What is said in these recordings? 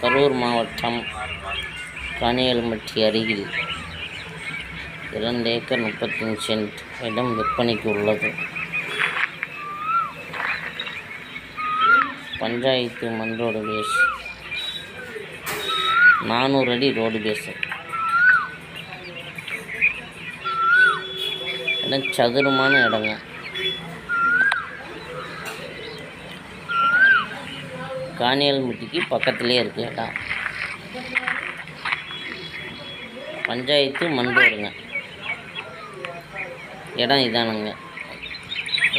கரூர் மாவட்டம் காணியல்மட்டி அருகில் இரண்டு ஏக்கர் முப்பத்தஞ்சு சென்ட் இடம் விற்பனைக்கு உள்ளது. பஞ்சாயத்து மண் ரோடு பேஸ் நானூறு அடி ரோடு பேஸு. இடம் சதுரமான இடங்க. காணியல்முட்டிக்கு பக்கத்துலேயே இருக்குது இடம் பஞ்சாயத்து மண்டோடுங்க இடம் இதானுங்க.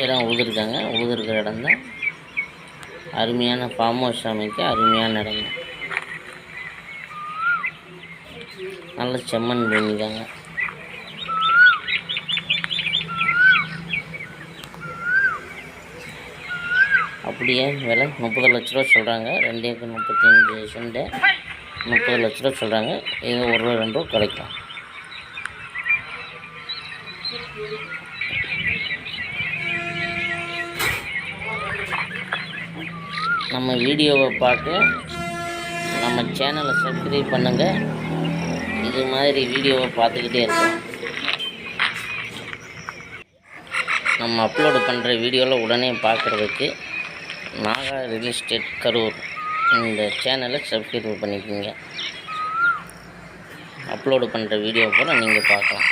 இடம் உழுதுருக்காங்க. உழுதுருக்கிற இடம் தான் அருமையான ஃபார்ம் ஹவுஸ் அமைக்க அருமையான இடங்க. நல்ல செம்மண் பூமி அப்படியே விலை முப்பது லட்ச ரூபா சொல்கிறாங்க ரெண்டு ஏக்கர் முப்பத்தஞ்சு செண்டு முப்பது லட்ச ரூபா சொல்கிறாங்க இது ஒரு ரூபா ரெண்டு ரூபா கிடைக்கும். நம்ம வீடியோவை பார்த்து நம்ம சேனலை சப்ஸ்கிரைப் பண்ணுங்கள் இது மாதிரி வீடியோவை பார்த்துக்கிட்டே இருக்கோம் நம்ம அப்லோடு பண்ணுற வீடியோவில் உடனே பார்க்குறதுக்கு நாகா ரியல் எஸ்டேட் கரூர். இந்த சேனலை சப்ஸ்கிரைப் பண்ணிக்கோங்க. அப்லோடு பண்ணுற வீடியோ கூட நீங்கள் பார்க்கலாம்.